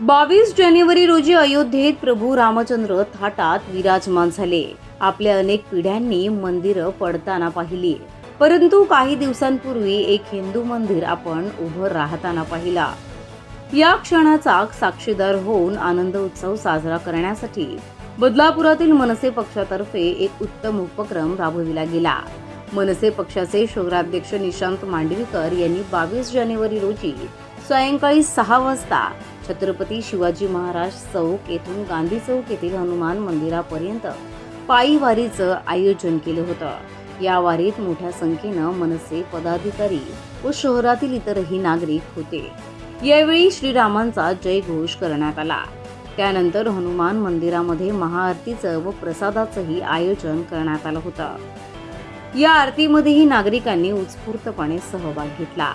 बावीस जानेवारी रोजी अयोध्येत प्रभू रामचंद्र थाटात विराजमान झाले. आपल्या अनेक पिढ्यांनी मंदिरं पडताना पाहिली. परंतु काही दिवसांपूर्वी एक हिंदू मंदिर आपण उभं राहताना पाहिला. या क्षणाचा साक्षीदार होऊन आनंद उत्सव साजरा करण्यासाठी बदलापुरातील मनसे पक्षातर्फे एक उत्तम उपक्रम राबविला गेला. मनसे पक्षाचे शहराध्यक्ष निशांत मांडवीकर यांनी बावीस जानेवारी रोजी सायंकाळी सहा वाजता छत्रपती शिवाजी महाराज चौक येथून गांधी चौक येथील हनुमान मंदिरापर्यंत पायी वारीचं आयोजन केलं होतं. या वारीत मोठ्या संख्येनं मनसे पदाधिकारी व शहरातील इतरही नागरिक होते. यावेळी श्रीरामांचा जयघोष करण्यात आला. त्यानंतर हनुमान मंदिरामध्ये महाआरतीचं व प्रसादाचंही आयोजन करण्यात आलं होतं. या आरतीमध्येही नागरिकांनी उत्स्फूर्तपणे सहभाग घेतला.